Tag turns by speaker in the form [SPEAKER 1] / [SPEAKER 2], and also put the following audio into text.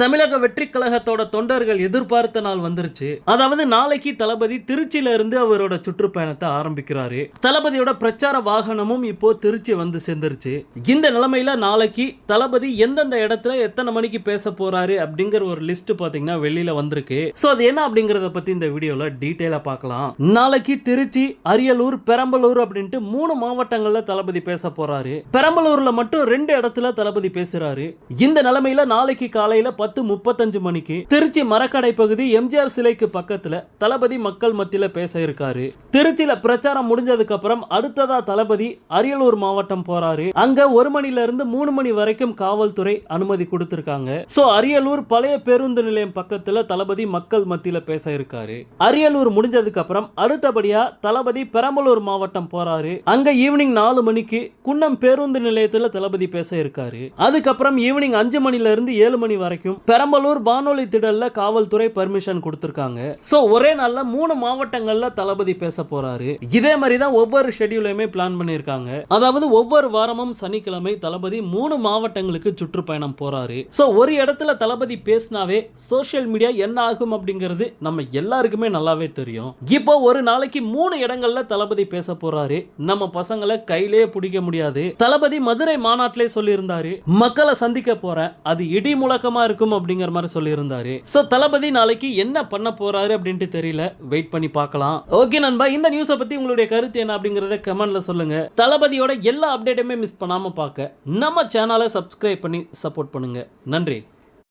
[SPEAKER 1] தமிழக வெற்றி கழகத்தோட தொண்டர்கள் எதிர்பார்த்த நாள் வந்துருச்சு. அதாவது நாளைக்கு தளபதி திருச்சியில இருந்து அவரோட சுற்றுப்பயணத்தை ஆரம்பிக்கிறாரு. தளபதியோட பிரச்சார வாகனமும் இப்போ திருச்சி வந்து சேர்ந்துருச்சு. இந்த நிலைமையில நாளைக்கு தளபதி எந்தெந்த இடத்துல எத்தனை மணிக்கு பேச போறாரு அப்படிங்கிற ஒரு லிஸ்ட் பாத்தீங்கன்னா வெளியில வந்திருக்கு. சோ அது என்ன அப்படிங்கறத பத்தி இந்த வீடியோல டீட்டெயிலா பார்க்கலாம் நாளைக்கு திருச்சி அரியலூர் பெரம்பலூர் அப்படின்ட்டு மூணு மாவட்டங்கள்ல தளபதி பேச போறாரு. பெரம்பலூர்ல மட்டும் ரெண்டு இடத்துல தளபதி பேசுறாரு. இந்த நிலைமையில நாளைக்கு காலையில பத்து பத்து முப்பத்தஞ்சு மணிக்கு திருச்சி மரக்கடை பகுதி எம்ஜிஆர் சிலைக்கு பக்கத்துல தளபதி மக்கள் மத்தியில பேச இருக்காரு. திருச்சியில பிரச்சாரம் முடிஞ்சதுக்கு அப்புறம் அடுத்ததா தளபதி அரியலூர் மாவட்டம் போறாரு. அங்க ஒரு மணில இருந்து மூணு மணி வரைக்கும் காவல்துறை அனுமதி கொடுத்திருக்காங்க. சோ அரியலூர் பழைய பேருந்து நிலையம் பக்கத்துல தளபதி மக்கள் மத்தியில பேச இருக்காரு. அரியலூர் முடிஞ்சதுக்கு அப்புறம் அடுத்தபடியா தளபதி பெரம்பலூர் மாவட்டம் போறாரு. அங்க ஈவினிங் நாலு மணிக்கு குன்னம் பேருந்து நிலையத்துல தளபதி பேச இருக்காரு. அதுக்கப்புறம் ஈவினிங் அஞ்சு மணில இருந்து ஏழு மணி வரைக்கும் பெரம்பலூர் வானொலி திடல்ல காவல்துறை பர்மிஷன் கொடுத்துருக்காங்க. சோ ஒரே நாள்ல மூணு மாவட்டங்கள்ல தளபதி பேச போறாரு. இதே மாதிரி தான் ஒவ்வொரு ஷெடியூலையுமே பிளான் பண்ணியிருக்காங்க. அதாவது ஒவ்வொரு வாரமும் சனிக்கிழமை தளபதி மூணு மாவட்டங்களுக்கு சுற்றுப்பயணம் போறாரு. சோ ஒரு இடத்துல தளபதி பேசினாவே சோஷியல் மீடியா என்ன ஆகும் அப்படிங்கிறது நம்ம எல்லாருக்குமே நல்லாவே தெரியும். இப்போ ஒரு நாளைக்கு மூணு இடங்கள்ல தளபதி பேச போறாரு. நம்ம பசங்களை கையிலே பிடிக்க முடியாது. தளபதி மதுரை மாநாட்டிலே சொல்லியிருந்தாரு மக்களை சந்திக்க போறேன். அது இடி முழக்கமா இருக்கும். அப்படிங்கிற மாதிரி சொல்லியிருந்தாரு. ஸோ தளபதி நாளைக்கு என்ன பண்ண போறாரு அப்படின்ட்டு தெரியல. வெயிட் பண்ணி பார்க்கலாம். ஓகே நண்பா இந்த நியூஸை பத்தி உங்களுடைய கருத்து என்ன அப்படிங்கறத கமெண்ட்ல சொல்லுங்க. தளபதியோட எல்லா அப்டேட்டுமே மிஸ் பண்ணாம பார்க்க நம்ம சேனலை சப்ஸ்கிரைப் பண்ணி சப்போர்ட் பண்ணுங்க. நன்றி.